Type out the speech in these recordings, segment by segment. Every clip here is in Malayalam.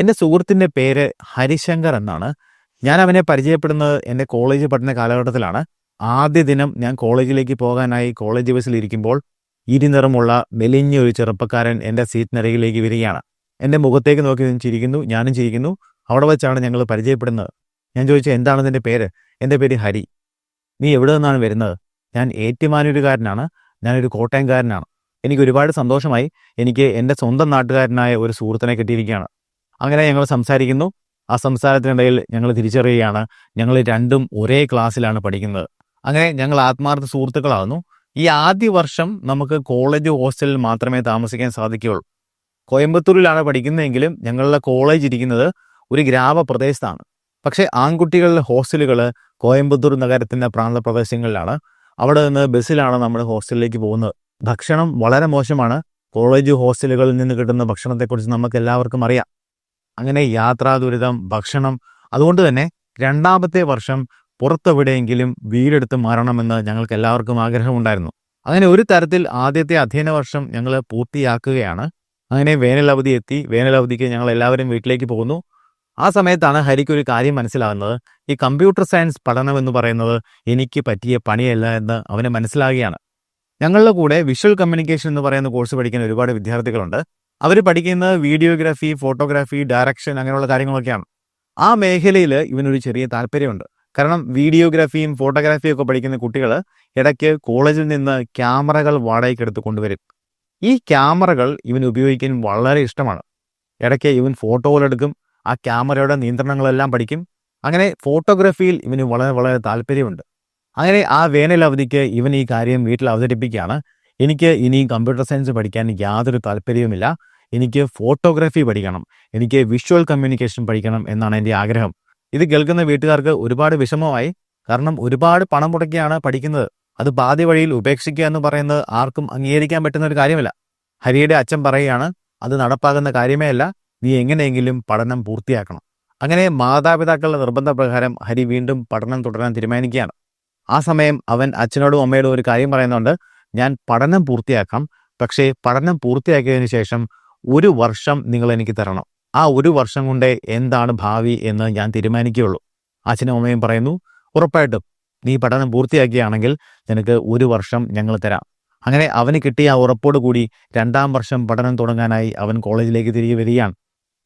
എന്റെ സുഹൃത്തിന്റെ പേര് ഹരിശങ്കർ എന്നാണ്. ഞാൻ അവനെ പരിചയപ്പെടുന്നത് എന്റെ കോളേജ് പഠന കാലഘട്ടത്തിലാണ്. ആദ്യ ദിനം ഞാൻ കോളേജിലേക്ക് പോകാനായി കോളേജ് ബസ്സിൽ ഇരിക്കുമ്പോൾ ഇരുനിറമുള്ള മെലിഞ്ഞ ഒരു ചെറുപ്പക്കാരൻ എന്റെ സീറ്റിനരികിലേക്ക് വരികയാണ്. എന്റെ മുഖത്തേക്ക് നോക്കി ചിരിക്കുന്നു ഞാനും ചിരിക്കുന്നു. അവിടെ വെച്ചാണ് ഞങ്ങൾ പരിചയപ്പെടുന്നത്. ഞാൻ ചോദിച്ചു എന്താണ് നിന്റെ പേര്? എന്റെ പേര് ഹരി. നീ എവിടെ നിന്നാണ് വരുന്നത്? ഞാൻ ഏറ്റുമാനൂരുകാരനാണ്. ഞാനൊരു കോട്ടയംകാരനാണ്. എനിക്ക് ഒരുപാട് സന്തോഷമായി. എനിക്ക് എന്റെ സ്വന്തം നാട്ടുകാരനായ ഒരു സുഹൃത്തിനെ കിട്ടിയിരിക്കുകയാണ്. അങ്ങനെ ഞങ്ങൾ സംസാരിക്കുന്നു. ആ സംസാരത്തിനിടയിൽ ഞങ്ങൾ തിരിച്ചറിയുകയാണ്. ഞങ്ങൾ രണ്ടും ഒരേ ക്ലാസ്സിലാണ് പഠിക്കുന്നത്. അങ്ങനെ ഞങ്ങൾ ആത്മാർത്ഥ സുഹൃത്തുക്കളാകുന്നു ഈ ആദ്യ വർഷം നമുക്ക് കോളേജ് ഹോസ്റ്റലിൽ മാത്രമേ താമസിക്കാൻ സാധിക്കുകയുള്ളൂ. കോയമ്പത്തൂരിലാണ് പഠിക്കുന്നതെങ്കിലും ഞങ്ങളുടെ കോളേജ് ഇരിക്കുന്നത് ഒരു ഗ്രാമപ്രദേശത്താണ്. പക്ഷേ ആൺകുട്ടികളുടെ ഹോസ്റ്റലുകൾ കോയമ്പത്തൂർ നഗരത്തിന്റെ പ്രാന്തപ്രദേശങ്ങളിലാണ്. അവിടെ നിന്ന് ബസ്സിലാണ് നമ്മൾ ഹോസ്റ്റലിലേക്ക് പോകുന്നത്. ഭക്ഷണം വളരെ മോശമാണ്. കോളേജ് ഹോസ്റ്റലുകളിൽ നിന്ന് കിട്ടുന്ന ഭക്ഷണത്തെക്കുറിച്ച് നമുക്ക് എല്ലാവർക്കും അറിയാം. അങ്ങനെ യാത്രാ ദുരിതം ഭക്ഷണം അതുകൊണ്ട് തന്നെ രണ്ടാമത്തെ വർഷം പുറത്തെവിടെയെങ്കിലും വീടെടുത്ത് മാറണമെന്ന് ഞങ്ങൾക്ക് എല്ലാവർക്കും ആഗ്രഹമുണ്ടായിരുന്നു. അങ്ങനെ ഒരു തരത്തിൽ ആദ്യത്തെ അധ്യയന വർഷം ഞങ്ങൾ പൂർത്തിയാക്കുകയാണ്. അങ്ങനെ വേനലവധി എത്തി. വേനലവധിക്ക് ഞങ്ങൾ എല്ലാവരും വീട്ടിലേക്ക് പോകുന്നു. ആ സമയത്താണ് ഹരിക്ക് ഒരു കാര്യം മനസ്സിലാകുന്നത്. ഈ കമ്പ്യൂട്ടർ സയൻസ് പഠനം എന്ന് പറയുന്നത് എനിക്ക് പറ്റിയ പണിയല്ല എന്ന് അവന് മനസ്സിലാകുകയാണ്. ഞങ്ങളുടെ കൂടെ വിഷ്വൽ കമ്മ്യൂണിക്കേഷൻ എന്ന് പറയുന്ന കോഴ്സ് പഠിക്കുന്ന ഒരുപാട് വിദ്യാർത്ഥികളുണ്ട്. അവർ പഠിക്കുന്നത് വീഡിയോഗ്രാഫി ഫോട്ടോഗ്രാഫി ഡയറക്ഷൻ അങ്ങനെയുള്ള കാര്യങ്ങളൊക്കെയാണ്. ആ മേഖലയിൽ ഇവനൊരു ചെറിയ താല്പര്യമുണ്ട്. കാരണം വീഡിയോഗ്രാഫിയും ഫോട്ടോഗ്രാഫിയും ഒക്കെ പഠിക്കുന്ന കുട്ടികൾ ഇടയ്ക്ക് കോളേജിൽ നിന്ന് ക്യാമറകൾ വാടകയ്ക്ക് എടുത്ത് കൊണ്ടുവരും. ഈ ക്യാമറകൾ ഇവൻ ഉപയോഗിക്കാൻ വളരെ ഇഷ്ടമാണ്. ഇടയ്ക്ക് ഇവൻ ഫോട്ടോകളെടുക്കും ആ ക്യാമറയുടെ നിയന്ത്രണങ്ങളെല്ലാം പഠിക്കും. അങ്ങനെ ഫോട്ടോഗ്രാഫിയിൽ ഇവന് വളരെ വളരെ താല്പര്യമുണ്ട്. അങ്ങനെ ആ വേനൽ അവധിക്ക് ഇവൻ ഈ കാര്യം വീട്ടിൽ അവതരിപ്പിക്കുകയാണ്. എനിക്ക് ഇനി കമ്പ്യൂട്ടർ സയൻസ് പഠിക്കാൻ യാതൊരു താല്പര്യവുമില്ല. എനിക്ക് ഫോട്ടോഗ്രാഫി പഠിക്കണം എനിക്ക് വിഷ്വൽ കമ്മ്യൂണിക്കേഷൻ പഠിക്കണം എന്നാണ് എന്റെ ആഗ്രഹം. ഇത് കേൾക്കുന്ന വീട്ടുകാർക്ക് ഒരുപാട് വിഷമമായി. കാരണം ഒരുപാട് പണം മുടക്കിയാണ് പഠിക്കുന്നത്. അത് പാതി വഴിയിൽ ഉപേക്ഷിക്കുക എന്ന് പറയുന്നത് ആർക്കും അംഗീകരിക്കാൻ പറ്റുന്ന ഒരു കാര്യമല്ല. ഹരിയുടെ അച്ഛൻ പറയുകയാണ് അത് നടപ്പാകുന്ന കാര്യമേ അല്ല. നീ എങ്ങനെയെങ്കിലും പഠനം പൂർത്തിയാക്കണം. അങ്ങനെ മാതാപിതാക്കളുടെ നിർബന്ധപ്രകാരം ഹരി വീണ്ടും പഠനം തുടരാൻ തീരുമാനിക്കുകയാണ്. ആ സമയം അവൻ അച്ഛനോടും അമ്മയോടും ഒരു കാര്യം പറയുന്നുണ്ട്. ഞാൻ പഠനം പൂർത്തിയാക്കാം. പക്ഷേ പഠനം പൂർത്തിയാക്കിയതിനു ശേഷം ഒരു വർഷം നിങ്ങൾ എനിക്ക് തരണം. ആ ഒരു വർഷം കൊണ്ട് എന്താണ് ഭാവി എന്ന് ഞാൻ തീരുമാനിക്കുകയുള്ളൂ. അച്ഛനും അമ്മയും പറയുന്നു ഉറപ്പായിട്ടും നീ പഠനം പൂർത്തിയാക്കിയാണെങ്കിൽ നിനക്ക് ഒരു വർഷം ഞങ്ങൾ തരാം. അങ്ങനെ അവന് കിട്ടിയ ആ ഉറപ്പോടു കൂടി രണ്ടാം വർഷം പഠനം തുടങ്ങാനായി അവൻ കോളേജിലേക്ക് തിരികെ വരികയാണ്.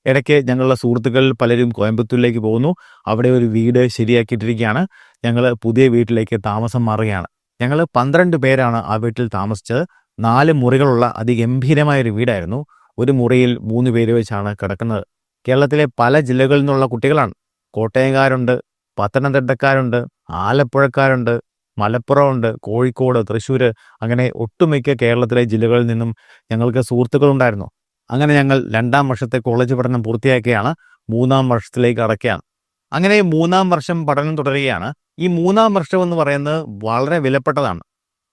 ഇടയ്ക്ക് ഞങ്ങളുടെ സുഹൃത്തുക്കൾ പലരും കോയമ്പത്തൂരിലേക്ക് പോകുന്നു. അവിടെ ഒരു വീട് ശരിയാക്കിയിട്ടിരിക്കുകയാണ്. ഞങ്ങൾ പുതിയ വീട്ടിലേക്ക് താമസം മാറുകയാണ്. ഞങ്ങൾ പന്ത്രണ്ട് പേരാണ് ആ വീട്ടിൽ താമസിച്ചത്. നാല് മുറികളുള്ള അതിഗംഭീരമായ ഒരു വീടായിരുന്നു. ഒരു മുറിയിൽ മൂന്ന് പേര് വെച്ചാണ് കിടക്കുന്നത്. കേരളത്തിലെ പല ജില്ലകളിൽ നിന്നുള്ള കുട്ടികളാണ്. കോട്ടയംകാരുണ്ട് പത്തനംതിട്ടക്കാരുണ്ട് ആലപ്പുഴക്കാരുണ്ട് മലപ്പുറമുണ്ട് കോഴിക്കോട് തൃശ്ശൂർ അങ്ങനെ ഒട്ടുമിക്ക കേരളത്തിലെ ജില്ലകളിൽ നിന്നും ഞങ്ങൾക്ക് സുഹൃത്തുക്കളുണ്ടായിരുന്നു. അങ്ങനെ ഞങ്ങൾ രണ്ടാം വർഷത്തെ കോളേജ് പഠനം പൂർത്തിയാക്കിയാണ് മൂന്നാം വർഷത്തിലേക്ക് അടയ്ക്കുകയാണ് അങ്ങനെ മൂന്നാം വർഷം പഠനം തുടരുകയാണ്. ഈ മൂന്നാം വർഷം എന്ന് പറയുന്നത് വളരെ വിലപ്പെട്ടതാണ്.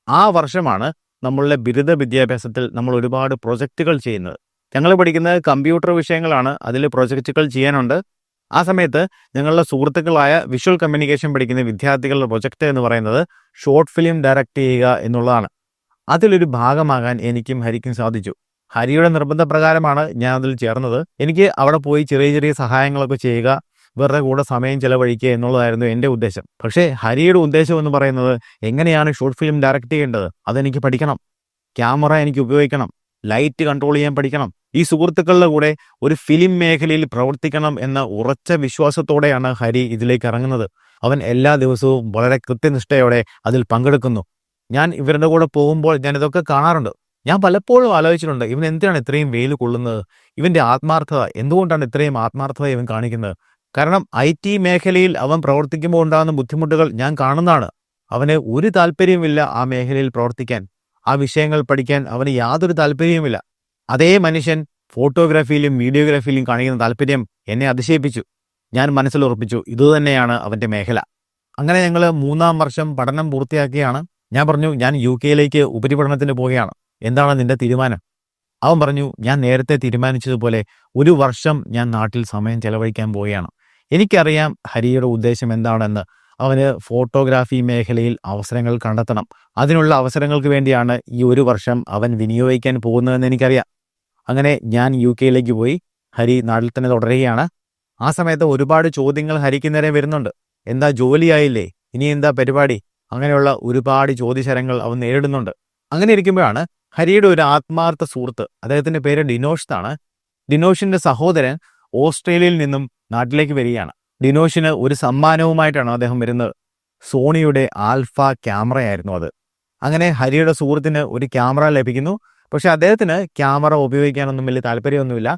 ആ വർഷമാണ് നമ്മളുടെ ബിരുദ വിദ്യാഭ്യാസത്തിൽ നമ്മൾ ഒരുപാട് പ്രൊജക്റ്റുകൾ ചെയ്യുന്നത്. ഞങ്ങൾ പഠിക്കുന്നത് കമ്പ്യൂട്ടർ വിഷയങ്ങളാണ്. അതിൽ പ്രൊജക്റ്റുകൾ ചെയ്യാനുണ്ട്. ആ സമയത്ത് ഞങ്ങളുടെ സുഹൃത്തുക്കളായ വിഷ്വൽ കമ്മ്യൂണിക്കേഷൻ പഠിക്കുന്ന വിദ്യാർത്ഥികളുടെ പ്രൊജക്റ്റ് എന്ന് പറയുന്നത് ഷോർട്ട് ഫിലിം ഡയറക്റ്റ് ചെയ്യുക എന്നുള്ളതാണ്. അതിലൊരു ഭാഗമാകാൻ എനിക്കും ഹരിക്കും സാധിച്ചു. ഹരിയുടെ നിർബന്ധപ്രകാരമാണ് ഞാൻ അതിൽ ചേർന്നത്. എനിക്ക് അവിടെ പോയി ചെറിയ ചെറിയ സഹായങ്ങളൊക്കെ ചെയ്യുക വെറുതെ കൂടെ സമയം ചെലവഴിക്കുക എന്നുള്ളതായിരുന്നു എന്റെ ഉദ്ദേശം. പക്ഷേ ഹരിയുടെ ഉദ്ദേശം എന്ന് പറയുന്നത് എങ്ങനെയാണ് ഷോർട്ട് ഫിലിം ഡയറക്റ്റ് ചെയ്യേണ്ടത്? അതെനിക്ക് പഠിക്കണം. ക്യാമറ എനിക്ക് ഉപയോഗിക്കണം. ലൈറ്റ് കൺട്രോൾ ചെയ്യാൻ പഠിക്കണം. ഈ സുഹൃത്തുക്കളുടെ കൂടെ ഒരു ഫിലിം മേഖലയിൽ പ്രവർത്തിക്കണം എന്ന ഉറച്ച വിശ്വാസത്തോടെയാണ് ഹരി ഇതിലേക്ക് ഇറങ്ങുന്നത്. അവൻ എല്ലാ ദിവസവും വളരെ കൃത്യനിഷ്ഠയോടെ അതിൽ പങ്കെടുക്കുന്നു. ഞാൻ ഇവരുടെ കൂടെ പോകുമ്പോൾ ഞാൻ ഇതൊക്കെ കാണാറുണ്ട്. ഞാൻ പലപ്പോഴും ആലോചിച്ചിട്ടുണ്ട് ഇവൻ എന്തിനാണ് ഇത്രയും വെയിൽ കൊള്ളുന്നത്? ഇവന്റെ ആത്മാർത്ഥത എന്തുകൊണ്ടാണ് ഇത്രയും ആത്മാർത്ഥത ഇവൻ കാണിക്കുന്നത്? കാരണം ഐ ടി മേഖലയിൽ അവൻ പ്രവർത്തിക്കുമ്പോൾ ഉണ്ടാകുന്ന ബുദ്ധിമുട്ടുകൾ ഞാൻ കാണുന്നതാണ്. അവന് ഒരു താല്പര്യവുമില്ല ആ മേഖലയിൽ പ്രവർത്തിക്കാൻ. ആ വിഷയങ്ങൾ പഠിക്കാൻ അവന് യാതൊരു താല്പര്യവുമില്ല. അതേ മനുഷ്യൻ ഫോട്ടോഗ്രാഫിയിലും വീഡിയോഗ്രാഫിയിലും കാണിക്കുന്ന താല്പര്യം എന്നെ അതിശയിപ്പിച്ചു. ഞാൻ മനസ്സിലുറപ്പിച്ചു ഇതുതന്നെയാണ് അവന്റെ മേഖല. അങ്ങനെ ഞങ്ങൾ മൂന്നാം വർഷം പഠനം പൂർത്തിയാക്കിയാണ്. ഞാൻ പറഞ്ഞു ഞാൻ യു കെയിലേക്ക് ഉപരിപഠനത്തിന് പോവുകയാണ്. എന്താണ് നിന്റെ തീരുമാനം? അവൻ പറഞ്ഞു ഞാൻ നേരത്തെ തീരുമാനിച്ചതുപോലെ ഒരു വർഷം ഞാൻ നാട്ടിൽ സമയം ചെലവഴിക്കാൻ പോവുകയാണ്. എനിക്കറിയാം ഹരിയുടെ ഉദ്ദേശം എന്താണെന്ന്. അവന് ഫോട്ടോഗ്രാഫി മേഖലയിൽ അവസരങ്ങൾ കണ്ടെത്തണം. അതിനുള്ള അവസരങ്ങൾക്ക് വേണ്ടിയാണ് ഈ ഒരു വർഷം അവൻ വിനിയോഗിക്കാൻ പോകുന്നതെന്ന് എനിക്കറിയാം. അങ്ങനെ ഞാൻ യു കെയിലേക്ക് പോയി ഹരി നാട്ടിൽ തന്നെ തുടരുകയാണ്. ആ സമയത്ത് ഒരുപാട് ചോദ്യങ്ങൾ ഹരിക്ക് നേരെ വരുന്നുണ്ട്. എന്താ ജോലിയായില്ലേ ഇനി എന്താ പരിപാടി? അങ്ങനെയുള്ള ഒരുപാട് ചോദ്യശരങ്ങൾ അവൻ നേരിടുന്നുണ്ട്. അങ്ങനെ ഇരിക്കുമ്പോഴാണ് ഹരിയുടെ ഒരു ആത്മാർത്ഥ സുഹൃത്ത് അദ്ദേഹത്തിന്റെ പേര് ഡിനോഷ് ആണ് ഡിനോഷിന്റെ സഹോദരൻ ഓസ്ട്രേലിയയിൽ നിന്നും നാട്ടിലേക്ക് വരികയാണ്. ഡിനോഷിന് ഒരു സമ്മാനവുമായിട്ടാണ് അദ്ദേഹം വരുന്നത്. സോണിയുടെ ആൽഫ ക്യാമറയായിരുന്നു അത്. അങ്ങനെ ഹരിയുടെ സുഹൃത്തിന് ഒരു ക്യാമറ ലഭിക്കുന്നു. പക്ഷെ അദ്ദേഹത്തിന് ക്യാമറ ഉപയോഗിക്കാനൊന്നും വലിയ താല്പര്യമൊന്നുമില്ല.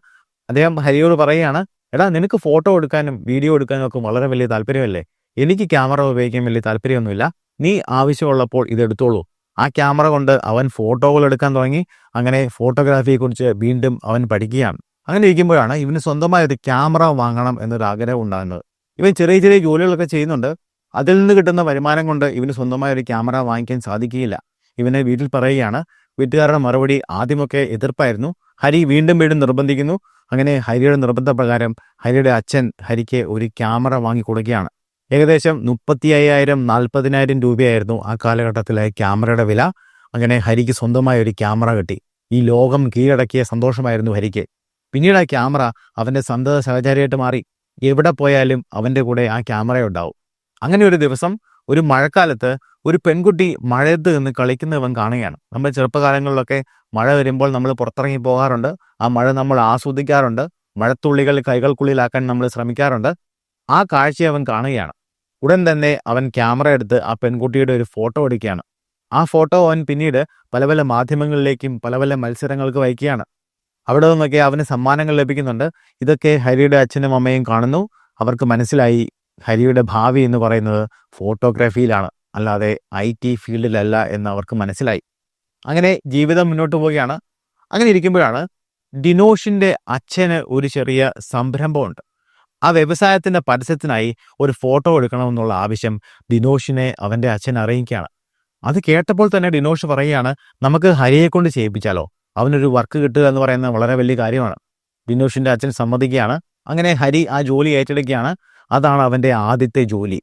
അദ്ദേഹം ഹരിയോട് പറയുകയാണ് എടാ നിനക്ക് ഫോട്ടോ എടുക്കാനും വീഡിയോ എടുക്കാനും ഒക്കെ വളരെ വലിയ താല്പര്യമല്ലേ? എനിക്ക് ക്യാമറ ഉപയോഗിക്കാൻ വലിയ താല്പര്യമൊന്നുമില്ല. നീ ആവശ്യമുള്ളപ്പോൾ ഇത് എടുത്തോളൂ. ആ ക്യാമറ കൊണ്ട് അവൻ ഫോട്ടോകൾ എടുക്കാൻ തുടങ്ങി. അങ്ങനെ ഫോട്ടോഗ്രാഫിയെക്കുറിച്ച് വീണ്ടും അവൻ പഠിക്കുകയാണ്. അങ്ങനെ ഇരിക്കുമ്പോഴാണ് ഇവന് സ്വന്തമായ ഒരു ക്യാമറ വാങ്ങണം എന്നൊരു ആഗ്രഹം ഉണ്ടാകുന്നത്. ഇവൻ ചെറിയ ചെറിയ ജോലികളൊക്കെ ചെയ്യുന്നുണ്ട്. അതിൽ നിന്ന് കിട്ടുന്ന വരുമാനം കൊണ്ട് ഇവന് സ്വന്തമായ ഒരു ക്യാമറ വാങ്ങിക്കാൻ സാധിക്കുകയില്ല. ഇവനെ വീട്ടിൽ പറയുകയാണ് വീട്ടുകാരുടെ മറുപടി ആദ്യമൊക്കെ എതിർപ്പായിരുന്നു. ഹരി വീണ്ടും വീണ്ടും നിർബന്ധിക്കുന്നു. അങ്ങനെ ഹരിയുടെ നിർബന്ധപ്രകാരം ഹരിയുടെ അച്ഛൻ ഹരിക്ക് ഒരു ക്യാമറ വാങ്ങി കൊടുക്കുകയാണ്. ഏകദേശം മുപ്പത്തി അയ്യായിരം നാൽപ്പതിനായിരം രൂപയായിരുന്നു ആ കാലഘട്ടത്തിലെ ക്യാമറയുടെ വില. അങ്ങനെ ഹരിക്ക് സ്വന്തമായ ഒരു ക്യാമറ കിട്ടി. ഈ ലോകം കീഴടക്കിയ സന്തോഷമായിരുന്നു ഹരിക്ക്. പിന്നീട് ആ ക്യാമറ അവന്റെ സന്തത സഹചാരിയായിട്ട് മാറി. എവിടെ പോയാലും അവന്റെ കൂടെ ആ ക്യാമറ ഉണ്ടാവും അങ്ങനെ ഒരു ദിവസം ഒരു മഴക്കാലത്ത് ഒരു പെൺകുട്ടി മഴയത്ത് നിന്ന് കളിക്കുന്ന ഇവൻ കാണുകയാണ്. നമ്മൾ ചെറുപ്പകാലങ്ങളിലൊക്കെ മഴ വരുമ്പോൾ നമ്മൾ പുറത്തിറങ്ങി പോകാറുണ്ട്. ആ മഴ നമ്മൾ ആസ്വദിക്കാറുണ്ട്. മഴത്തുള്ളികൾ കൈകൾക്കുള്ളിലാക്കാൻ നമ്മൾ ശ്രമിക്കാറുണ്ട്. ആ കാഴ്ച അവൻ കാണുകയാണ്. ഉടൻ തന്നെ അവൻ ക്യാമറ എടുത്ത് ആ പെൺകുട്ടിയുടെ ഒരു ഫോട്ടോ എടുക്കുകയാണ്. ആ ഫോട്ടോ അവൻ പിന്നീട് പല പല മാധ്യമങ്ങളിലേക്കും പല പല മത്സരങ്ങൾക്ക് വഹിക്കുകയാണ്. അവിടെ നിന്നൊക്കെ അവന് സമ്മാനങ്ങൾ ലഭിക്കുന്നുണ്ട്. ഇതൊക്കെ ഹരിയുടെ അച്ഛനും അമ്മയും കാണുന്നു. അവർക്ക് മനസ്സിലായി ഹരിയുടെ ഭാവി എന്ന് പറയുന്നത് ഫോട്ടോഗ്രാഫിയിലാണ്. അല്ലാതെ ഐ ടി ഫീൽഡിലല്ല എന്ന് അവർക്ക് മനസ്സിലായി. അങ്ങനെ ജീവിതം മുന്നോട്ട് പോവുകയാണ്. അങ്ങനെ ഇരിക്കുമ്പോഴാണ് ഡിനോഷിന്റെ അച്ഛന് ഒരു ചെറിയ സംരംഭമുണ്ട്. ആ വ്യവസായത്തിന്റെ പരസ്യത്തിനായി ഒരു ഫോട്ടോ എടുക്കണമെന്നുള്ള ആവശ്യം ഡിനോഷിനെ അവന്റെ അച്ഛൻ അറിയിക്കുകയാണ്. അത് കേട്ടപ്പോൾ തന്നെ ഡിനോഷ് പറയുകയാണ് നമുക്ക് ഹരിയെ കൊണ്ട് ചെയ്യിപ്പിച്ചാലോ? അവനൊരു വർക്ക് കിട്ടുക എന്ന് പറയുന്നത് വളരെ വലിയ കാര്യമാണ്. ഡിനോഷിന്റെ അച്ഛൻ സമ്മതിക്കുകയാണ്. അങ്ങനെ ഹരി ആ ജോലി ഏറ്റെടുക്കുകയാണ്. അതാണ് അവന്റെ ആദ്യത്തെ ജോലി.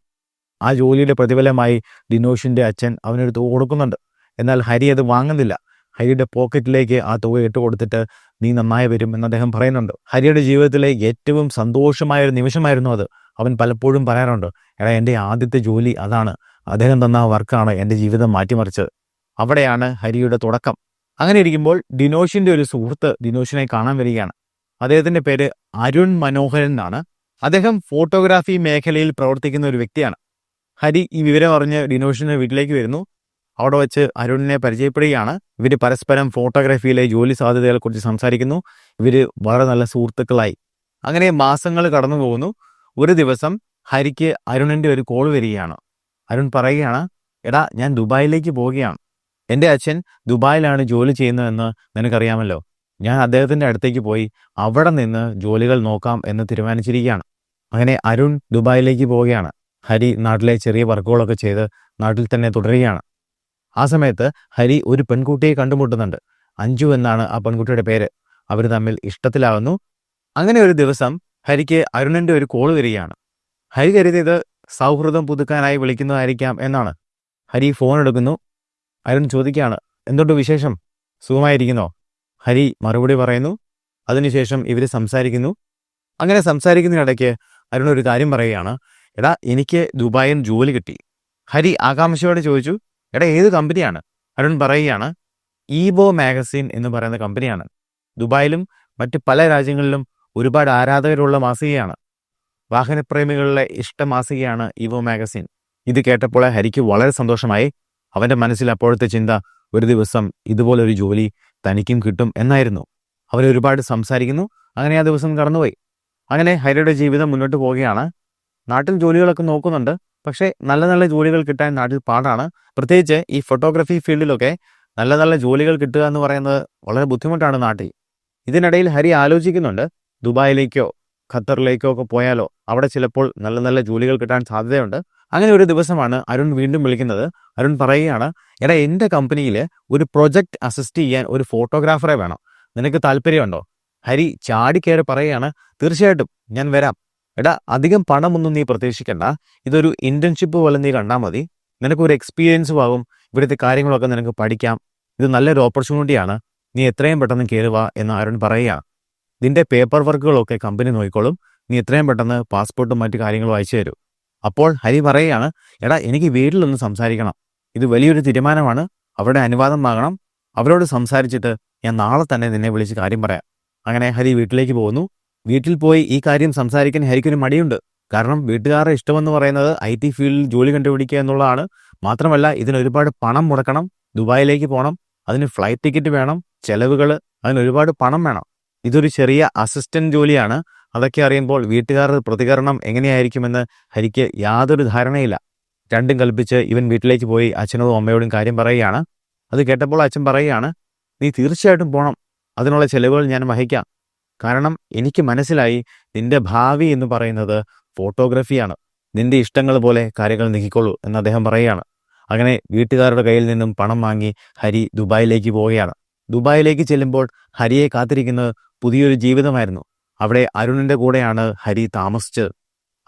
ആ ജോലിയുടെ പ്രതിഫലമായി ദിനോഷിന്റെ അച്ഛൻ അവനൊരു തുക കൊടുക്കുന്നുണ്ട്. എന്നാൽ ഹരി അത് വാങ്ങുന്നില്ല. ഹരിയുടെ പോക്കറ്റിലേക്ക് ആ തുക ഇട്ട് കൊടുത്തിട്ട് നീ നന്നായി വരും എന്ന് അദ്ദേഹം പറയുന്നുണ്ട്. ഹരിയുടെ ജീവിതത്തിലെ ഏറ്റവും സന്തോഷമായ ഒരു നിമിഷമായിരുന്നു അത്. അവൻ പലപ്പോഴും പറയാറുണ്ട് എടാ എന്റെ ആദ്യത്തെ ജോലി അതാണ്. അദ്ദേഹം തന്ന വർക്കാണ് എന്റെ ജീവിതം മാറ്റിമറിച്ചത്. അവിടെയാണ് ഹരിയുടെ തുടക്കം. അങ്ങനെ ഇരിക്കുമ്പോൾ ഡിനോഷിന്റെ ഒരു സുഹൃത്ത് ഡിനോഷിനെ കാണാൻ വരികയാണ്. അദ്ദേഹത്തിന്റെ പേര് അരുൺ മനോഹരൻ എന്നാണ്. അദ്ദേഹം ഫോട്ടോഗ്രാഫി മേഖലയിൽ പ്രവർത്തിക്കുന്ന ഒരു വ്യക്തിയാണ്. ഹരി ഈ വിവരം അറിഞ്ഞ് ഡിനോഷിന്റെ വീട്ടിലേക്ക് വരുന്നു. അവിടെ വെച്ച് അരുണിനെ പരിചയപ്പെടുകയാണ്. ഇവർ പരസ്പരം ഫോട്ടോഗ്രാഫിയിലെ ജോലി സാധ്യതകളെക്കുറിച്ച് സംസാരിക്കുന്നു. ഇവർ വളരെ നല്ല സുഹൃത്തുക്കളായി. അങ്ങനെ മാസങ്ങൾ കടന്നു പോകുന്നു ഒരു ദിവസം ഹരിക്ക് അരുണിന്റെ ഒരു കോൾ വരികയാണ്. അരുൺ പറയുകയാണ് എടാ ഞാൻ ദുബായിലേക്ക് പോവുകയാണ്. എന്റെ അച്ഛൻ ദുബായിലാണ് ജോലി ചെയ്യുന്നതെന്ന് നിനക്കറിയാമല്ലോ. ഞാൻ അദ്ദേഹത്തിന്റെ അടുത്തേക്ക് പോയി അവിടെ നിന്ന് ജോലികൾ നോക്കാം എന്ന് തീരുമാനിച്ചിരിക്കുകയാണ്. അങ്ങനെ അരുൺ ദുബായിലേക്ക് പോവുകയാണ്. ഹരി നാട്ടിലെ ചെറിയ വർക്കുകളൊക്കെ ചെയ്ത് നാട്ടിൽ തന്നെ തുടരുകയാണ്. ആ സമയത്ത് ഹരി ഒരു പെൺകുട്ടിയെ കണ്ടുമുട്ടുന്നുണ്ട്. അഞ്ജു എന്നാണ് ആ പെൺകുട്ടിയുടെ പേര്. അവർ തമ്മിൽ ഇഷ്ടത്തിലാവുന്നു. അങ്ങനെ ഒരു ദിവസം ഹരിക്ക് അരുണന്റെ ഒരു കോൾ വരികയാണ്. ഹരി കരുതിയത് സൗഹൃദം പുതുക്കാനായി വിളിക്കുന്നതായിരിക്കാം എന്നാണ്. ഹരി ഫോൺ എടുക്കുന്നു. അരുൺ ചോദിക്കുകയാണ് എന്തുണ്ട് വിശേഷം? സുഖമായിരിക്കുന്നോ? ഹരി മറുപടി പറയുന്നു. അതിനുശേഷം ഇവർ സംസാരിക്കുന്നു. അങ്ങനെ സംസാരിക്കുന്നതിനിടയ്ക്ക് അരുൺ ഒരു കാര്യം പറയുകയാണ്. എടാ എനിക്ക് ദുബായിൽ ജോലി കിട്ടി. ഹരി ആകാംക്ഷയോടെ ചോദിച്ചു എടാ ഏത് കമ്പനിയാണ്? അരുൺ പറയുകയാണ് ഈബോ മാഗസിൻ എന്ന് പറയുന്ന കമ്പനിയാണ്. ദുബായിലും മറ്റ് പല രാജ്യങ്ങളിലും ഒരുപാട് ആരാധകരുള്ള മാസികയാണ്. വാഹനപ്രേമികളുടെ ഇഷ്ട മാസികയാണ് ഈവോ മാഗസിൻ. ഇത് കേട്ടപ്പോൾ ഹരിക്ക് വളരെ സന്തോഷമായി. അവന്റെ മനസ്സിൽ അപ്പോഴത്തെ ചിന്ത ഒരു ദിവസം ഇതുപോലൊരു ജോലി തനിക്കും കിട്ടും എന്നായിരുന്നു. അവരൊരുപാട് സംസാരിക്കുന്നു അങ്ങനെ ആ ദിവസം കടന്നുപോയി. അങ്ങനെ ഹരിയുടെ ജീവിതം മുന്നോട്ട് പോവുകയാണ്. നാട്ടിൽ ജോലികളൊക്കെ നോക്കുന്നുണ്ട്. പക്ഷേ നല്ല നല്ല ജോലികൾ കിട്ടാൻ നാട്ടിൽ പാടാണ്. പ്രത്യേകിച്ച് ഈ ഫോട്ടോഗ്രാഫി ഫീൽഡിലൊക്കെ നല്ല നല്ല ജോലികൾ കിട്ടുക എന്ന് പറയുന്നത് വളരെ ബുദ്ധിമുട്ടാണ് നാട്ടിൽ. ഇതിനിടയിൽ ഹരി ആലോചിക്കുന്നുണ്ട് ദുബായിലേക്കോ ഖത്തറിലേക്കോ ഒക്കെ പോയാലോ അവിടെ ചിലപ്പോൾ നല്ല നല്ല ജോലികൾ കിട്ടാൻ സാധ്യതയുണ്ട്. അങ്ങനെ ഒരു ദിവസമാണ് അരുൺ വീണ്ടും വിളിക്കുന്നത്. അരുൺ പറയുകയാണ് എടാ എന്റെ കമ്പനിയിൽ ഒരു പ്രൊജക്ട് അസിസ്റ്റ് ചെയ്യാൻ ഒരു ഫോട്ടോഗ്രാഫറെ വേണം. നിനക്ക് താല്പര്യമുണ്ടോ? ഹരി ചാടിക്കയറി പറയുകയാണ് തീർച്ചയായിട്ടും ഞാൻ വരാം. എടാ അധികം പണമൊന്നും നീ പ്രതീക്ഷിക്കണ്ട. ഇതൊരു ഇന്റേൺഷിപ്പ് പോലെ നീ കണ്ടാൽ മതി. നിനക്കൊരു എക്സ്പീരിയൻസും ആകും ഇവിടുത്തെ കാര്യങ്ങളൊക്കെ നിനക്ക് പഠിക്കാം. ഇത് നല്ലൊരു ഓപ്പർച്യൂണിറ്റിയാണ് നീ എത്രയും പെട്ടെന്ന് കയറുക എന്ന് അരുൺ പറയുകയാണ്. നിന്റെ പേപ്പർ വർക്കുകളൊക്കെ കമ്പനി നോക്കിക്കോളും. നീ എത്രയും പെട്ടെന്ന് പാസ്പോർട്ടും മറ്റു കാര്യങ്ങളും അയച്ചു തരൂ. അപ്പോൾ ഹരി പറയുകയാണ് എടാ എനിക്ക് വീട്ടിലൊന്ന് സംസാരിക്കണം. ഇത് വലിയൊരു തീരുമാനമാണ്. അവരുടെ അനുവാദം വാങ്ങണം. അവരോട് സംസാരിച്ചിട്ട് ഞാൻ നാളെ തന്നെ നിന്നെ വിളിച്ച് കാര്യം പറയാം. അങ്ങനെ ഹരി വീട്ടിലേക്ക് പോകുന്നു. വീട്ടിൽ പോയി ഈ കാര്യം സംസാരിക്കാൻ ഹരിക്കൊരു മടിയുണ്ട്. കാരണം വീട്ടുകാരുടെ ഇഷ്ടമെന്ന് പറയുന്നത് ഐ ടി ഫീൽഡിൽ ജോലി കണ്ടുപിടിക്കുക എന്നുള്ളതാണ്. മാത്രമല്ല ഇതിന് ഒരുപാട് പണം മുടക്കണം. ദുബായിലേക്ക് പോകണം അതിന് ഫ്ലൈറ്റ് ടിക്കറ്റ് വേണം. ചെലവുകൾ അതിന് ഒരുപാട് പണം വേണം. ഇതൊരു ചെറിയ അസിസ്റ്റന്റ് ജോലിയാണ്. അതൊക്കെ അറിയുമ്പോൾ വീട്ടുകാരുടെ പ്രതികരണം എങ്ങനെയായിരിക്കുമെന്ന് ഹരിക്ക് യാതൊരു ധാരണയില്ല. രണ്ടും കൽപ്പിച്ച് ഇവൻ വീട്ടിലേക്ക് പോയി അച്ഛനോടും അമ്മയോടും കാര്യം പറയുകയാണ്. അത് കേട്ടപ്പോൾ അച്ഛൻ പറയുകയാണ് നീ തീർച്ചയായിട്ടും പോണം. അതിനുള്ള ചെലവുകൾ ഞാൻ വഹിക്കാം. കാരണം എനിക്ക് മനസ്സിലായി നിന്റെ ഭാവി എന്ന് പറയുന്നത് ഫോട്ടോഗ്രാഫിയാണ്. നിന്റെ ഇഷ്ടങ്ങൾ പോലെ കാര്യങ്ങൾ നീക്കിക്കൊള്ളൂ എന്ന് അദ്ദേഹം പറയുകയാണ്. അങ്ങനെ വീട്ടുകാരുടെ കയ്യിൽ നിന്നും പണം വാങ്ങി ഹരി ദുബായിലേക്ക് പോവുകയാണ്. ദുബായിലേക്ക് ചെല്ലുമ്പോൾ ഹരിയെ കാത്തിരിക്കുന്നത് പുതിയൊരു ജീവിതമായിരുന്നു. അവിടെ അരുണിന്റെ കൂടെയാണ് ഹരി താമസിച്ചത്.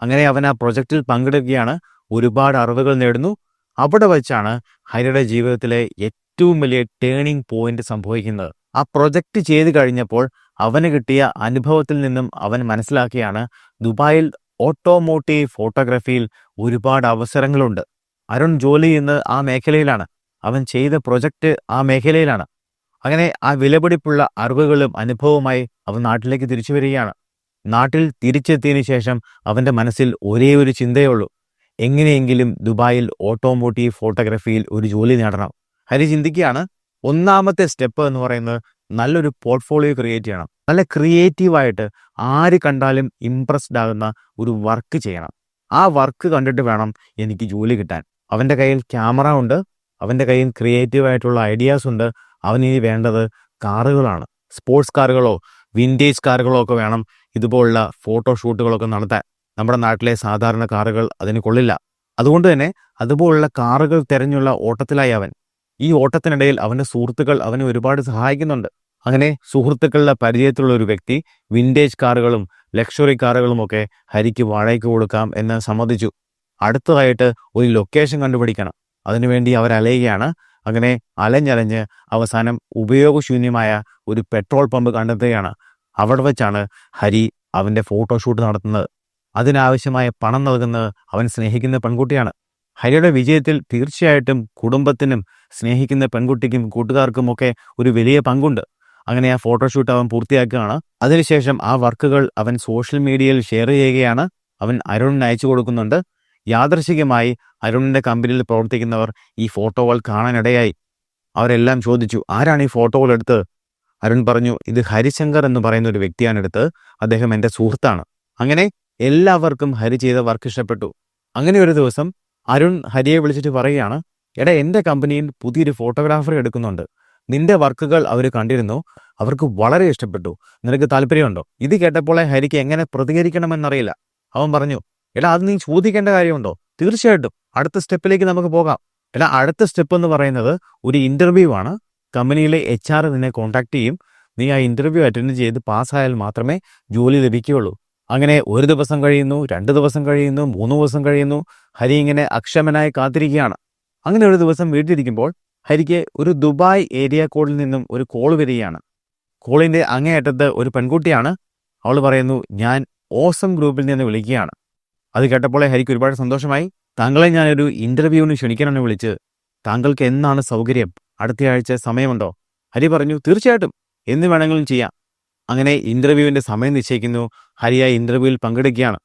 അങ്ങനെ അവൻ ആ പ്രൊജക്റ്റിൽ പങ്കെടുക്കുകയാണ്. ഒരുപാട് അറിവുകൾ നേടുന്നു. അവിടെ വച്ചാണ് ഹരിയുടെ ജീവിതത്തിലെ ഏറ്റവും വലിയ ടേണിംഗ് പോയിന്റ് സംഭവിക്കുന്നത്. ആ പ്രൊജക്റ്റ് ചെയ്ത് കഴിഞ്ഞപ്പോൾ അവന് കിട്ടിയ അനുഭവത്തിൽ നിന്നും അവൻ മനസ്സിലാക്കിയാണ് ദുബായിൽ ഓട്ടോമോട്ടീവ് ഫോട്ടോഗ്രാഫിയിൽ ഒരുപാട് അവസരങ്ങളുണ്ട്. അരുൺ ജോലി ഇന്ന് ആ മേഖലയിലാണ്. അവൻ ചെയ്ത പ്രൊജക്റ്റ് ആ മേഖലയിലാണ്. അങ്ങനെ ആ വിലപിടിപ്പുള്ള അറിവുകളും അനുഭവവുമായി അവൻ നാട്ടിലേക്ക് തിരിച്ചു വരികയാണ്. നാട്ടിൽ തിരിച്ചെത്തിയതിനു ശേഷം അവന്റെ മനസ്സിൽ ഒരേ ഒരു ചിന്തയുള്ളൂ. എങ്ങനെയെങ്കിലും ദുബായിൽ ഓട്ടോമോട്ടീവ് ഫോട്ടോഗ്രാഫിയിൽ ഒരു ജോലി നേടണം. ഹരി ചിന്തിക്കുകയാണ് ഒന്നാമത്തെ സ്റ്റെപ്പ് എന്ന് പറയുന്നത് നല്ലൊരു പോർട്ട്ഫോളിയോ ക്രിയേറ്റ് ചെയ്യണം. നല്ല ക്രിയേറ്റീവായിട്ട് ആര് കണ്ടാലും ഇംപ്രസ്ഡ് ആകുന്ന ഒരു വർക്ക് ചെയ്യണം. ആ വർക്ക് കണ്ടിട്ട് വേണം എനിക്ക് ജോലി കിട്ടാൻ. അവന്റെ കയ്യിൽ ക്യാമറ ഉണ്ട് അവന്റെ കയ്യിൽ ക്രിയേറ്റീവായിട്ടുള്ള ഐഡിയാസ് ഉണ്ട് അവന് ഇനി വേണ്ടത് കാറുകളാണ്. സ്പോർട്സ് കാറുകളോ വിന്റേജ് കാറുകളോ ഒക്കെ വേണം ഇതുപോലുള്ള ഫോട്ടോഷൂട്ടുകളൊക്കെ നടത്താൻ. നമ്മുടെ നാട്ടിലെ സാധാരണ കാറുകൾ അതിന് കൊള്ളില്ല. അതുകൊണ്ട് തന്നെ അതുപോലുള്ള കാറുകൾ തിരഞ്ഞുള്ള ഓട്ടത്തിലായി അവൻ. ഈ ഓട്ടത്തിനിടയിൽ അവന്റെ സുഹൃത്തുക്കൾ അവനെ ഒരുപാട് സഹായിക്കുന്നുണ്ട്. അങ്ങനെ സുഹൃത്തുക്കളുടെ പരിചയത്തിലുള്ള ഒരു വ്യക്തി വിന്റേജ് കാറുകളും ലക്ഷറി കാറുകളും ഒക്കെ ഹരിക്ക് വാടകയ്ക്ക് കൊടുക്കാം എന്ന് സമ്മതിച്ചു. അടുത്തതായിട്ട് ഒരു ലൊക്കേഷൻ കണ്ടുപിടിക്കണം. അതിനുവേണ്ടി അവർ അലയുകയാണ്. അങ്ങനെ അലഞ്ഞലഞ്ഞ് അവസാനം ഉപയോഗശൂന്യമായ ഒരു പെട്രോൾ പമ്പ് കണ്ടെത്തുകയാണ്. അവിടെ വെച്ചാണ് ഹരി അവന്റെ ഫോട്ടോഷൂട്ട് നടത്തുന്നത്. അതിനാവശ്യമായ പണം നൽകുന്നത് അവൻ സ്നേഹിക്കുന്ന പെൺകുട്ടിയാണ്. ഹരിയുടെ വിജയത്തിൽ തീർച്ചയായിട്ടും കുടുംബത്തിനും സ്നേഹിക്കുന്ന പെൺകുട്ടിക്കും കൂട്ടുകാർക്കുമൊക്കെ ഒരു വലിയ പങ്കുണ്ട്. അങ്ങനെ ആ ഫോട്ടോഷൂട്ട് അവൻ പൂർത്തിയാക്കുകയാണ്. അതിനുശേഷം ആ വർക്കുകൾ അവൻ സോഷ്യൽ മീഡിയയിൽ ഷെയർ ചെയ്യുകയാണ്. അവൻ അരുണിന് അയച്ചു കൊടുക്കുന്നുണ്ട്. യാദർശികമായി അരുണിന്റെ കമ്പനിയിൽ പ്രവർത്തിക്കുന്നവർ ഈ ഫോട്ടോകൾ കാണാനിടയായി. അവരെല്ലാം ചോദിച്ചു ആരാണ് ഈ ഫോട്ടോകൾ എടുത്ത്? അരുൺ പറഞ്ഞു ഇത് ഹരിശങ്കർ എന്ന് പറയുന്ന ഒരു വ്യക്തിയാണ് എടുത്ത്. അദ്ദേഹം എന്റെ സുഹൃത്താണ്. അങ്ങനെ എല്ലാവർക്കും ഹരി ചെയ്ത വർക്ക് ഇഷ്ടപ്പെട്ടു. അങ്ങനെ ഒരു ദിവസം അരുൺ ഹരിയെ വിളിച്ചിട്ട് പറയുകയാണ് എടാ എന്റെ കമ്പനിയിൽ പുതിയൊരു ഫോട്ടോഗ്രാഫറെ എടുക്കുന്നുണ്ട്. നിന്റെ വർക്കുകൾ അവർ കണ്ടിരുന്നു. അവർക്ക് വളരെ ഇഷ്ടപ്പെട്ടു. നിനക്ക് താല്പര്യമുണ്ടോ? ഇത് കേട്ടപ്പോൾ ഹരിക്ക് എങ്ങനെ പ്രതികരിക്കണമെന്നറിയില്ല. അവൻ പറഞ്ഞു എടാ അത് നീ ചോദിക്കേണ്ട കാര്യമുണ്ടോ? തീർച്ചയായിട്ടും. അടുത്ത സ്റ്റെപ്പിലേക്ക് നമുക്ക് പോകാം. എടാ അടുത്ത സ്റ്റെപ്പ് എന്ന് പറയുന്നത് ഒരു ഇന്റർവ്യൂ ആണ്. കമ്പനിയിലെ എച്ച് ആർ നിന്നെ കോൺടാക്ട് ചെയ്യും. നീ ആ ഇന്റർവ്യൂ അറ്റൻഡ് ചെയ്ത് പാസ്സായാൽ മാത്രമേ ജോലി ലഭിക്കുകയുള്ളൂ. അങ്ങനെ ഒരു ദിവസം കഴിയുന്നു രണ്ട് ദിവസം കഴിയുന്നു മൂന്ന് ദിവസം കഴിയുന്നു ഹരി ഇങ്ങനെ അക്ഷമനായി കാത്തിരിക്കുകയാണ്. അങ്ങനെ ഒരു ദിവസം വീട്ടിലിരിക്കുമ്പോൾ ഹരിക്ക് ഒരു ദുബായ് ഏരിയ കോഡിൽ നിന്നും ഒരു കോൾ വരികയാണ്. കോളിന്റെ അങ്ങേയറ്റത്ത് ഒരു പെൺകുട്ടിയാണ്. അവൾ പറയുന്നു ഞാൻ ഓസം ഗ്രൂപ്പിൽ നിന്ന് വിളിക്കുകയാണ്. അത് കേട്ടപ്പോൾ ഹരിക്ക് ഒരുപാട് സന്തോഷമായി. താങ്കളെ ഞാനൊരു ഇന്റർവ്യൂവിന് ക്ഷണിക്കാനാണ് വിളിച്ച്. താങ്കൾക്ക് എന്നാണ് സൗകര്യം? അടുത്തയാഴ്ച സമയമുണ്ടോ? ഹരി പറഞ്ഞു തീർച്ചയായിട്ടും. എന്ന് വേണമെങ്കിലും ചെയ്യാം. അങ്ങനെ ഇന്റർവ്യൂവിന്റെ സമയം നിശ്ചയിക്കുന്നു. ഹരിയ ഇന്റർവ്യൂവിൽ പങ്കെടുക്കുകയാണ്.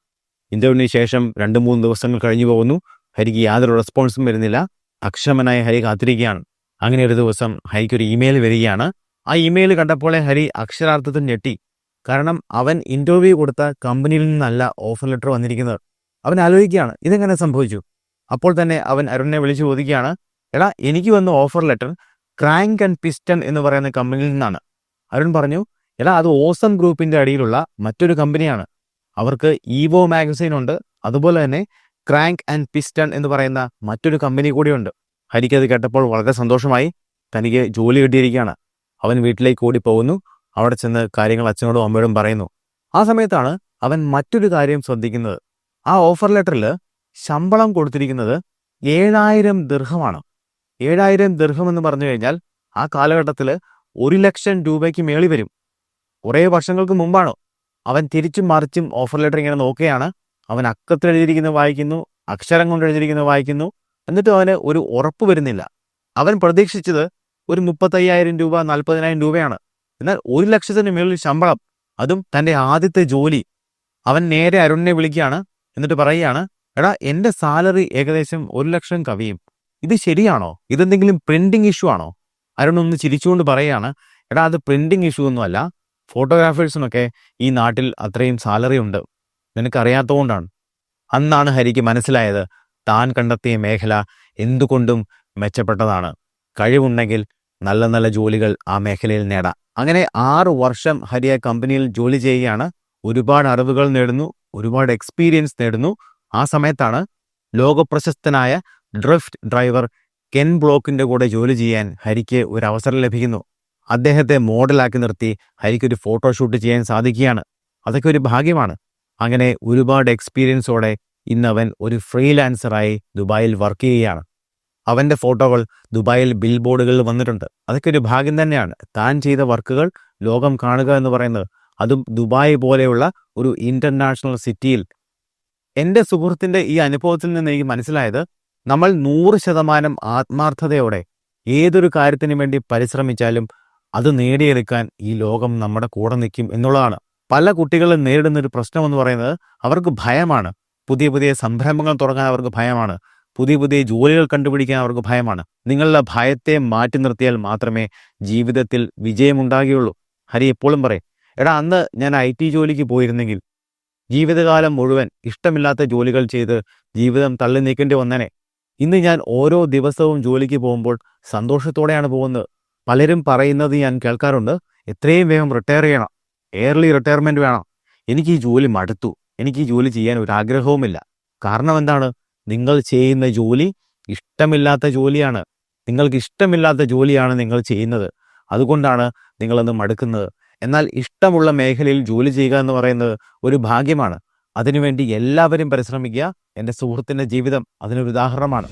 ഇന്റർവ്യൂവിന് ശേഷം രണ്ട് മൂന്ന് ദിവസങ്ങൾ കഴിഞ്ഞു പോകുന്നു. ഹരിക്ക് യാതൊരു റെസ്പോൺസും വരുന്നില്ല. അക്ഷമനായ ഹരി കാത്തിരിക്കുകയാണ്. അങ്ങനെ ഒരു ദിവസം ഹരിക്ക് ഒരു ഇമെയിൽ വരികയാണ്. ആ ഇമെയിൽ കണ്ടപ്പോൾ ഹരി അക്ഷരാർത്ഥത്തിൽ ഞെട്ടി. കാരണം അവൻ ഇന്റർവ്യൂ കൊടുത്ത കമ്പനിയിൽ നിന്നല്ല ഓഫർ ലെറ്റർ വന്നിരിക്കുന്നത്. അവൻ ആലോചിക്കുകയാണ് ഇതെങ്ങനെ സംഭവിച്ചു? അപ്പോൾ തന്നെ അവൻ അരുണിനെ വിളിച്ചു ചോദിക്കുകയാണ് എടാ എനിക്ക് വന്ന offer letter crank and piston എന്ന് പറയുന്ന കമ്പനിയിൽ നിന്നാണ്. അരുൺ പറഞ്ഞു എടാ അത് ഓസം ഗ്രൂപ്പിന്റെ അടിയിലുള്ള മറ്റൊരു കമ്പനിയാണ്. അവർക്ക് ഈവോ മാഗസൈൻ ഉണ്ട്. അതുപോലെ തന്നെ ക്രാങ്ക് ആൻഡ് പിസ്റ്റൺ എന്ന് പറയുന്ന മറ്റൊരു കമ്പനി കൂടിയുണ്ട് ഹരിക്ക് അത് കേട്ടപ്പോൾ വളരെ സന്തോഷമായി. തനിക്ക് ജോലി കിട്ടിയിരിക്കുകയാണ്. അവൻ വീട്ടിലേക്ക് ഓടി പോകുന്നു അവിടെ ചെന്ന് കാര്യങ്ങൾ അച്ഛനോടും അമ്മയോടും പറയുന്നു. ആ സമയത്താണ് അവൻ മറ്റൊരു കാര്യം ശ്രദ്ധിക്കുന്നത്. ആ ഓഫർ ലെറ്ററിൽ ശമ്പളം കൊടുത്തിരിക്കുന്നത് ഏഴായിരം ദീർഘമാണ് ഏഴായിരം ദീർഘം എന്ന് പറഞ്ഞു കഴിഞ്ഞാൽ ആ കാലഘട്ടത്തിൽ ഒരു ലക്ഷം രൂപയ്ക്ക് മേളി വരും. കുറേ വർഷങ്ങൾക്ക് മുമ്പാണോ? അവൻ തിരിച്ചും മറിച്ചും ഓഫർ ലെറ്റർ ഇങ്ങനെ നോക്കുകയാണ്. അവൻ അക്കത്തിൽ എഴുതിയിരിക്കുന്നത് വായിക്കുന്നു അക്ഷരം കൊണ്ട് എഴുതിയിരിക്കുന്നത് വായിക്കുന്നു. എന്നിട്ടും അവന് ഒരു ഉറപ്പ് വരുന്നില്ല. അവൻ പ്രതീക്ഷിച്ചത് ഒരു മുപ്പത്തയ്യായിരം രൂപ നാൽപ്പതിനായിരം രൂപയാണ്. എന്നാൽ ഒരു ലക്ഷത്തിന് മുകളിൽ ശമ്പളം. അതും തന്റെ ആദ്യത്തെ ജോലി. അവൻ നേരെ അരുണിനെ വിളിക്കുകയാണ്. എന്നിട്ട് പറയുകയാണ് എടാ എന്റെ സാലറി ഏകദേശം ഒരു ലക്ഷം കവിയും. ഇത് ശരിയാണോ? ഇതെന്തെങ്കിലും പ്രിന്റിംഗ് ഇഷ്യൂ ആണോ? അരുൺ ഒന്ന് ചിരിച്ചുകൊണ്ട് പറയുകയാണ് എടാ അത് പ്രിന്റിംഗ് ഇഷ്യൂ ഒന്നുമല്ല. ഫോട്ടോഗ്രാഫേഴ്സിനൊക്കെ ഈ നാട്ടിൽ അത്രയും സാലറി ഉണ്ട്. നിനക്കറിയാത്തതുകൊണ്ടാണ് അന്നാണ് ഹരിക്ക് മനസ്സിലായത് താൻ കണ്ടെത്തിയ മേഖല എന്തുകൊണ്ടും മെച്ചപ്പെട്ടതാണ്. കഴിവുണ്ടെങ്കിൽ നല്ല നല്ല ജോലികൾ ആ മേഖലയിൽ നേടാം. അങ്ങനെ ആറു വർഷം ഹരി ആ കമ്പനിയിൽ ജോലി ചെയ്യുകയാണ്. ഒരുപാട് അറിവുകൾ നേടുന്നു ഒരുപാട് എക്സ്പീരിയൻസ് നേടുന്നു. ആ സമയത്താണ് ലോകപ്രശസ്തനായ ഡ്രിഫ്റ്റ് ഡ്രൈവർ കെൻ ബ്ലോക്കിന്റെ കൂടെ ജോലി ചെയ്യാൻ ഹരിക്ക് ഒരു അവസരം ലഭിക്കുന്നു. അദ്ദേഹത്തെ മോഡലാക്കി നിർത്തി ഹരിക്ക് ഒരു ഫോട്ടോഷൂട്ട് ചെയ്യാൻ സാധിക്കുകയാണ്. അതൊക്കെ ഒരു ഭാഗ്യമാണ്. അങ്ങനെ ഒരുപാട് എക്സ്പീരിയൻസോടെ ഇന്നവൻ ഒരു ഫ്രീലാൻസറായി ദുബായിൽ വർക്ക് ചെയ്യുകയാണ്. അവന്റെ ഫോട്ടോകൾ ദുബായിൽ ബിൽ ബോർഡുകളിൽ വന്നിട്ടുണ്ട്. അതൊക്കെ ഒരു ഭാഗ്യം തന്നെയാണ്. താൻ ചെയ്ത വർക്കുകൾ ലോകം കാണുക എന്ന് പറയുന്നത് അതും ദുബായ് പോലെയുള്ള ഒരു ഇന്റർനാഷണൽ സിറ്റിയിൽ എന്റെ സുഹൃത്തിന്റെ ഈ അനുഭവത്തിൽ നിന്ന് എനിക്ക് മനസ്സിലായത് നമ്മൾ നൂറ് ശതമാനം ആത്മാർത്ഥതയോടെ ഏതൊരു കാര്യത്തിനു വേണ്ടി പരിശ്രമിച്ചാലും അത് നേടിയെടുക്കാൻ ഈ ലോകം നമ്മുടെ കൂടെ നിൽക്കും എന്നുള്ളതാണ്. പല കുട്ടികളും നേരിടുന്ന ഒരു പ്രശ്നം എന്ന് പറയുന്നത് അവർക്ക് ഭയമാണ്. പുതിയ പുതിയ സംരംഭങ്ങൾ തുടങ്ങാൻ അവർക്ക് ഭയമാണ്. പുതിയ പുതിയ ജോലികൾ കണ്ടുപിടിക്കാൻ അവർക്ക് ഭയമാണ്. നിങ്ങളുടെ ഭയത്തെ മാറ്റി നിർത്തിയാൽ മാത്രമേ ജീവിതത്തിൽ വിജയമുണ്ടാകുകയുള്ളൂ. ഹരി എപ്പോഴും പറയും എടാ അന്ന് ഞാൻ ഐ ടി ജോലിക്ക് പോയിരുന്നെങ്കിൽ ജീവിതകാലം മുഴുവൻ ഇഷ്ടമില്ലാത്ത ജോലികൾ ചെയ്ത് ജീവിതം തള്ളി നീക്കേണ്ടി വന്നേനെ. ഇന്ന് ഞാൻ ഓരോ ദിവസവും ജോലിക്ക് പോകുമ്പോൾ സന്തോഷത്തോടെയാണ് പോകുന്നത്. പലരും പറയുന്നത് ഞാൻ കേൾക്കാറുണ്ട്. എത്രയും വേഗം റിട്ടയർ ചെയ്യണം. എയർലി റിട്ടയർമെന്റ് വേണം. എനിക്ക് ഈ ജോലി മടുത്തു. എനിക്ക് ഈ ജോലി ചെയ്യാൻ ഒരു ആഗ്രഹവുമില്ല. കാരണം എന്താണ്? നിങ്ങൾ ചെയ്യുന്ന ജോലി ഇഷ്ടമില്ലാത്ത ജോലിയാണ്. നിങ്ങൾക്ക് ഇഷ്ടമില്ലാത്ത ജോലിയാണ് നിങ്ങൾ ചെയ്യുന്നത്. അതുകൊണ്ടാണ് നിങ്ങളത് മടുക്കുന്നത്. എന്നാൽ ഇഷ്ടമുള്ള മേഖലയിൽ ജോലി ചെയ്യുക എന്ന് പറയുന്നത് ഒരു ഭാഗ്യമാണ്. അതിനുവേണ്ടി എല്ലാവരും പരിശ്രമിക്കുക. എന്റെ സുഹൃത്തിന്റെ ജീവിതം അതിനൊരു ഉദാഹരണമാണ്.